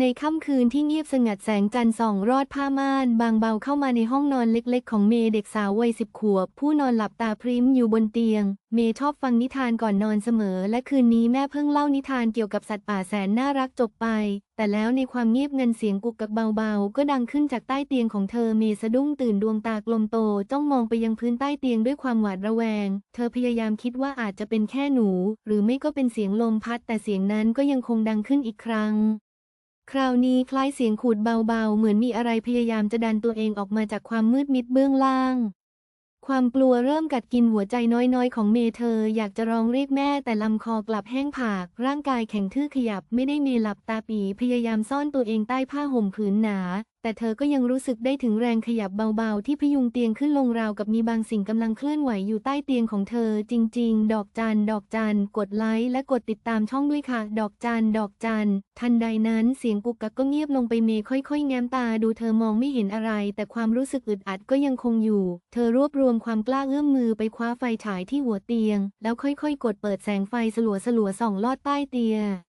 ในค่ำคืนที่เงียบสงัดแสงจันทร์ส่องรอดผ้าม่าน บางเบาเข้ามาในห้องนอนเล็กๆ ของเมย์เด็กสาววัยสิบขวบ ผู้นอนหลับตาพริ้มอยู่บนเตียง เมย์ชอบฟังนิทานก่อนนอนเสมอ และคืนนี้แม่เพิ่งเล่านิทานเกี่ยวกับสัตว์ป่าแสนน่ารักจบไป แต่แล้วในความเงียบเงันเสียงกุกกักเบาๆ ก็ดังขึ้นจากใต้เตียงของเธอเมย์สะดุ้งตื่นดวงตากลมโตจ้องมองไปยังพื้นใต้เตียงด้วยความหวาดระแวง เธอพยายามคิดว่าอาจจะเป็นแค่หนู หรือไม่ก็เป็นเสียงลมพัด แต่เสียงนั้นก็ยังคงดังขึ้นอีกครั้ง คราวนี้คล้ายเสียงขูดเบาๆ เหมือนมีอะไรพยายามจะดันตัวเองออกมาจากความมืดมิดเบื้องล่าง ความกลัวเริ่มกัดกินหัวใจน้อยๆ ของเมเธอ อยากจะร้องเรียกแม่แต่ลำคอกลับแห้งผาก ร่างกายแข็งทื่อขยับไม่ได้เมหลับตาปี พยายามซ่อนตัวเองใต้ผ้าห่มผืนหนา แต่เธอก็ยังรู้สึกได้ถึงแรงขยับเบาๆ ที่พยุงเตียงขึ้นลงราวกับมีบางสิ่งกำลังเคลื่อนไหวอยู่ใต้เตียงของเธอ จริง ๆ ดอกจัน ดอกจัน กดไลค์และกดติดตามช่องด้วยค่ะ ดอกจัน ดอกจัน ทันใดนั้นเสียงกุกกักก็เงียบลงไปเมย์ค่อยๆ แง้มตาดูเธอมองไม่เห็นอะไร แต่ความรู้สึกอึดอัดก็ยังคงอยู่ เธอรวบรวมความกล้าเอื้อมมือไปคว้าไฟฉายที่หัวเตียง แล้วค่อยๆ กดเปิดแสงไฟสลัวๆส่องลอดใต้เตียง